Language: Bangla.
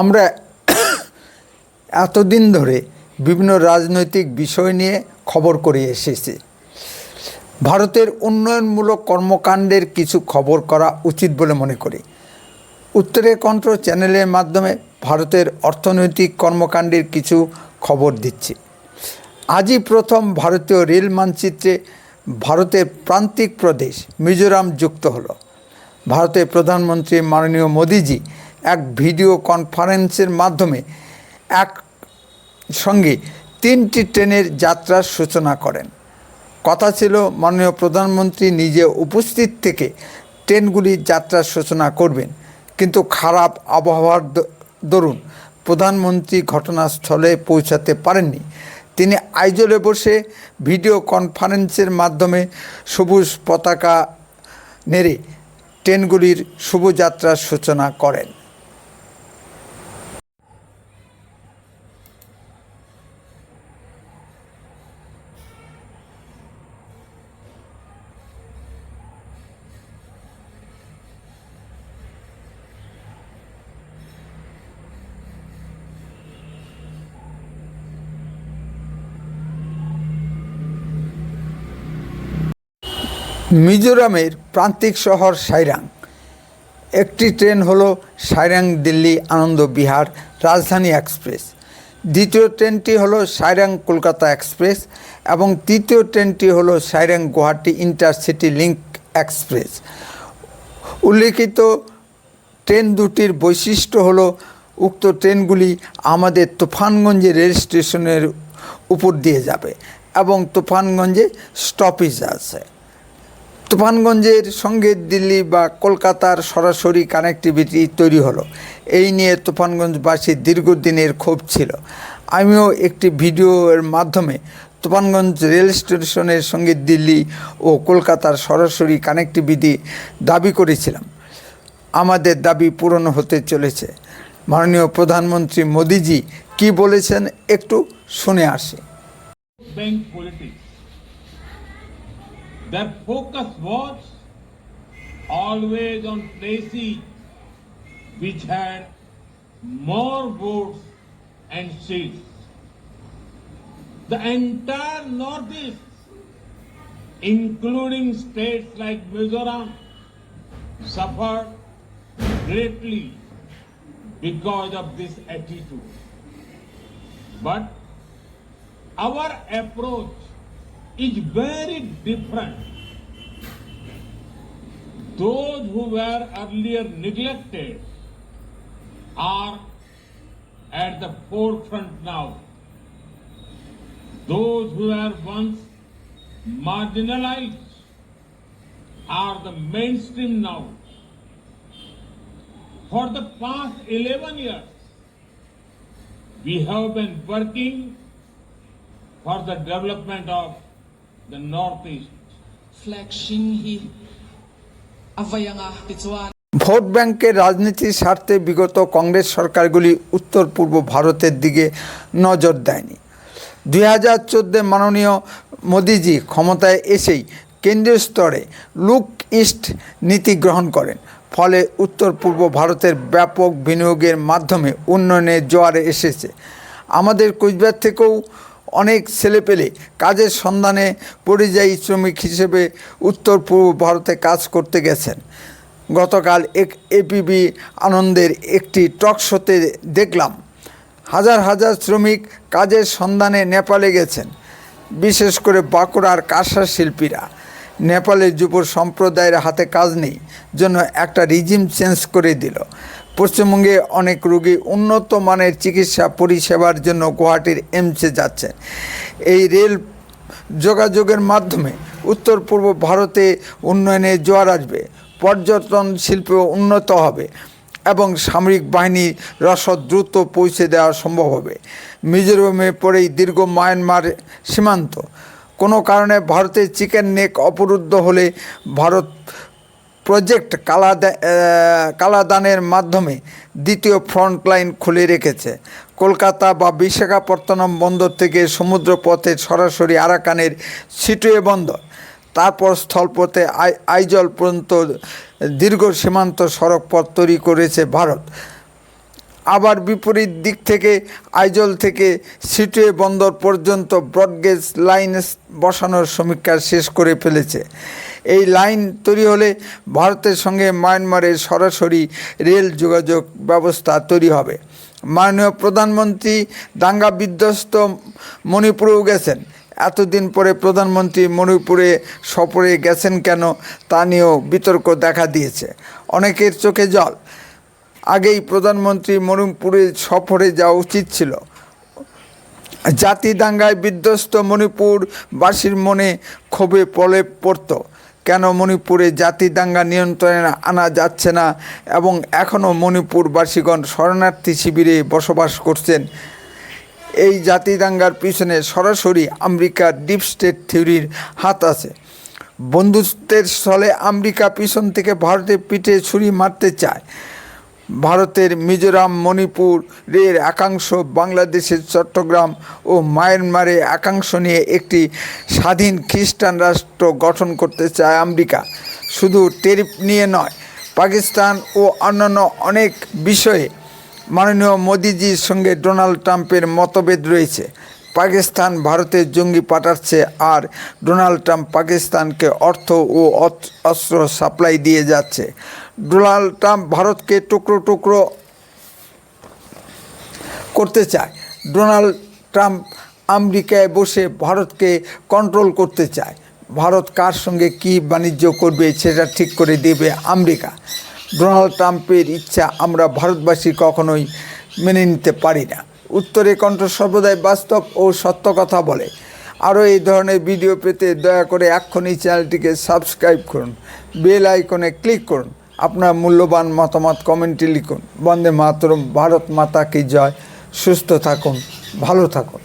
আমরা এতদিন ধরে বিভিন্ন রাজনৈতিক বিষয় নিয়ে খবর করে এসেছি। ভারতের উন্নয়নমূলক কর্মকাণ্ডের কিছু খবর করা উচিত বলে মনে করি। উত্তরে কণ্ঠ চ্যানেলের মাধ্যমে ভারতের অর্থনৈতিক কর্মকাণ্ডের কিছু খবর দিচ্ছি। আজই প্রথম ভারতীয় রেল মানচিত্রে ভারতের প্রান্তিক প্রদেশ মিজোরাম যুক্ত হলো। ভারতের প্রধানমন্ত্রী মাননীয় মোদিজি এক ভিডিও কনফারেন্সের মাধ্যমে এক সঙ্গে তিনটি ট্রেনের যাত্রার সূচনা করেন। কথা ছিল, মাননীয় প্রধানমন্ত্রী নিজে উপস্থিত থেকে ট্রেনগুলির যাত্রার সূচনা করবেন, কিন্তু খারাপ আবহাওয়ার দরুন প্রধানমন্ত্রী ঘটনাস্থলে পৌঁছাতে পারেননি। তিনি আইজলে বসে ভিডিও কনফারেন্সের মাধ্যমে সবুজ পতাকা নেড়ে ট্রেনগুলির শুভযাত্রার সূচনা করেন। মিজোরামের প্রান্তিক শহর সাইরাং। একটি ট্রেন হলো সাইরাং দিল্লি আনন্দ বিহার রাজধানী এক্সপ্রেস। দ্বিতীয় ট্রেনটি হলো সাইরাং কলকাতা এক্সপ্রেস এবং তৃতীয় ট্রেনটি হলো Sairang Guwahati intercity link express. উল্লেখিত ট্রেন দুটির বৈশিষ্ট্য হলো, উক্ত ট্রেনগুলি আমাদের তুফানগঞ্জে রেল স্টেশনের উপর দিয়ে যাবে এবং তুফানগঞ্জে স্টপেজ আছে। তুফানগঞ্জের সঙ্গে দিল্লি বা কলকাতার সরাসরি কানেক্টিভিটি তৈরি হলো। এই নিয়ে তুফানগঞ্জবাসীর দীর্ঘদিনের ক্ষোভ ছিল। আমিও একটি ভিডিওর মাধ্যমে তুফানগঞ্জ রেল স্টেশনের সঙ্গে দিল্লি ও কলকাতার সরাসরি কানেক্টিভিটি দাবি করেছিলাম। আমাদের দাবি পূরণ হতে চলেছে। মাননীয় প্রধানমন্ত্রী মোদিজি কি বলেছেন একটু শুনে আসি. Their focus was always on places which had more votes and seats. The entire Northeast, including states like Mizoram, suffered greatly because of this attitude. But our approach is very different. Those who were earlier neglected are at the forefront now. Those who were once marginalized are the mainstream now. For the past 11 years, we have been working for the development of the Northeast. flexing hi avayanga tichuan vote ব্যাংকের রাজনীতির স্বার্থে বিগত কংগ্রেস সরকারগুলি উত্তর পূর্ব ভারতের দিকে নজর দেয়নি। দুই হাজার চোদ্দে মাননীয় মোদিজি ক্ষমতায় এসেই কেন্দ্রীয় স্তরে লুক ইস্ট নীতি গ্রহণ করেন। ফলে উত্তর পূর্ব ভারতের ব্যাপক বিনিয়োগের মাধ্যমে উন্নয়নের জোয়ারে এসেছে। আমাদের কুচবিহার থেকেও অনেক ছেলেপেলে কাজের সন্ধানে পরিযায়ী শ্রমিক হিসেবে উত্তর পূর্ব ভারতে কাজ করতে গেছেন। গতকাল এক এপিবি আনন্দের একটি টক শোতে দেখলাম, হাজার হাজার শ্রমিক কাজের সন্ধানে নেপালে গেছেন, বিশেষ করে বাঁকুড়ার কাঁসা শিল্পীরা। নেপালের যুব সম্প্রদায়ের হাতে কাজ নেই, জন্য একটা রিজিম চেঞ্জ করে দিল। পশ্চিমবঙ্গে অনেক রোগী উন্নত মানের চিকিৎসা পরিষেবার জন্য গুয়াহাটির এমসে যাচ্ছেন এই রেল যোগাযোগের মাধ্যমে উত্তর পূর্ব ভারতে উন্নয়নে জোয়ার আসবে, পর্যটন শিল্প উন্নত হবে এবং সামরিক বাহিনীর রসদ দ্রুত পৌঁছে দেওয়া সম্ভব হবে। মিজোরামে পরেই দীর্ঘ মায়ানমার সীমান্ত। কোনো কারণে ভারতের চিকেন নেক অবরুদ্ধ হলে ভারত প্রজেক্ট কালাদা কালাদানের মাধ্যমে দ্বিতীয় ফ্রন্ট লাইন খুলে রেখেছে। কলকাতা বা বিশাখাপত্তনম বন্দর থেকে সমুদ্রপথে সরাসরি আরাকানের সিটুয়ে বন্দর। তারপর স্থলপথে আই আইজল পর্যন্ত দীর্ঘ সীমান্ত সড়ক পথ তৈরি করেছে ভারত। আবার বিপরীত দিক থেকে আইজল থেকে সিটুয়ে বন্দর পর্যন্ত ব্রডগেজ লাইন বসানোর সমীক্ষা শেষ করে ফেলেছে। এই লাইন তৈরি হলে ভারতের সঙ্গে মায়ানমারের সরাসরি রেল যোগাযোগ ব্যবস্থা তৈরি হবে। মাননীয় প্রধানমন্ত্রী দাঙ্গা বিধ্বস্ত মণিপুরেও গেছেন। এতদিন পরে প্রধানমন্ত্রী মণিপুরে সফরে গেছেন কেন তা নিয়েও বিতর্ক দেখা দিয়েছে। অনেকের চোখে জল। আগেই প্রধানমন্ত্রী মণিপুরে সফরে যাওয়া উচিত ছিল। জাতি দাঙ্গায় বিধ্বস্ত মণিপুরবাসীর মনে ক্ষোভে পলে পড়ত। কেন মণিপুরে জাতি দাঙ্গা নিয়ন্ত্রণে আনা যাচ্ছে না এবং এখনও মণিপুরবাসীগণ শরণার্থী শিবিরে বসবাস করছেন? এই জাতি দাঙ্গার পিছনে সরাসরি আমেরিকার ডিপ স্টেট থিওরির হাত আছে। বন্ধুত্বের স্থলে আমেরিকা পিছন থেকে ভারতের পিঠে ছুরি মারতে চায়। ভারতের মিজোরাম, মণিপুরের একাংশ, বাংলাদেশের চট্টগ্রাম ও মায়ানমারে একাংশ নিয়ে একটি স্বাধীন খ্রিস্টান রাষ্ট্র গঠন করতে চায় আমেরিকা। শুধু টেরিফ নিয়ে নয়, পাকিস্তান ও অন্যান্য অনেক বিষয়ে মাননীয় মোদিজির সঙ্গে ডোনাল্ড ট্রাম্পের মতভেদ রয়েছে। পাকিস্তান ভারতের জঙ্গি পাঠাচ্ছে আর ডোনাল্ড ট্রাম্প পাকিস্তানকে অর্থ ও অস্ত্র সাপ্লাই দিয়ে যাচ্ছে। ডোনাল্ড ট্রাম্প ভারতকে টুকরো টুকরো করতে চায়। ডোনাল্ড ট্রাম্প আমেরিকায় বসে ভারতকে কন্ট্রোল করতে চায়। ভারত কার সঙ্গে কী বাণিজ্য করবে সেটা ঠিক করে দেবে আমেরিকা। ডোনাল্ড ট্রাম্পের ইচ্ছা আমরা ভারতবাসী কখনোই মেনে নিতে পারি না। উত্তরে কণ্ঠ সর্বদাই বাস্তব ও সত্য কথা বলে। আরও এই ধরনের ভিডিও পেতে দয়া করে এক্ষুনি চ্যানেলটিকে সাবস্ক্রাইব করুন, বেল আইকনে ক্লিক করুন, আপনার মূল্যবান মতামত কমেন্টে লিখুন। বন্দে মাতরম, ভারত মাতা কি জয়। সুস্থ থাকুন, ভালো থাকুন।